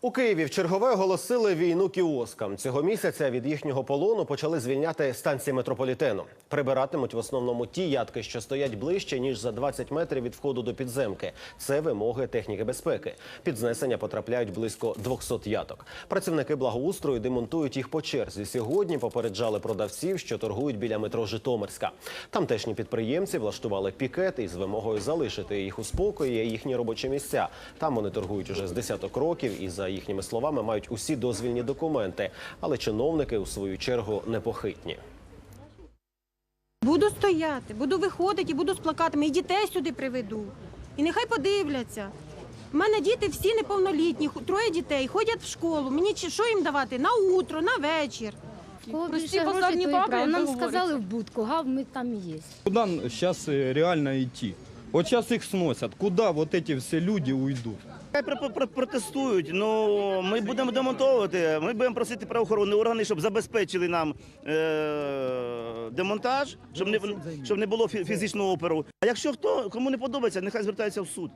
У Києві в чергове оголосили війну кіоскам. Цього місяця від їхнього полону почали звільняти станції метрополітену. Прибиратимуть в основному ті ядки, що стоять ближче ніж за 20 метрів від входу до підземки. Це вимоги техніки безпеки. Під знесення потрапляють близько 200 ядок. Працівники благоустрою демонтують їх по черзі. Сьогодні попереджали продавців, що торгують біля метро Житомирська. Тамтешні підприємці влаштували пікет із вимогою залишити їх у спокої їхні робочі місця. Там вони торгують уже з десяток років і, за їхніми словами, мають усі дозвільні документи. Але чиновники у свою чергу непохитні. Буду стояти, буду виходити і буду з плакатами. І дітей сюди приведу. І нехай подивляться. У мене діти всі неповнолітні, троє дітей, ходять в школу. Мені що їм давати? На утро, на вечір. Кого більше грошей, то і право. Нам сказали в будку, гав, ми там є. Куда сейчас реально идти? Вот сейчас их сносят. Куда вот эти все люди уйдут? Хай про- про- протестують. Ну ми будемо демонтовувати. Ми будемо просити правоохоронні органи, щоб забезпечили нам е- демонтаж, щоб не було фі- фізичного опору. А якщо хто кому не подобається, нехай звертається в суд.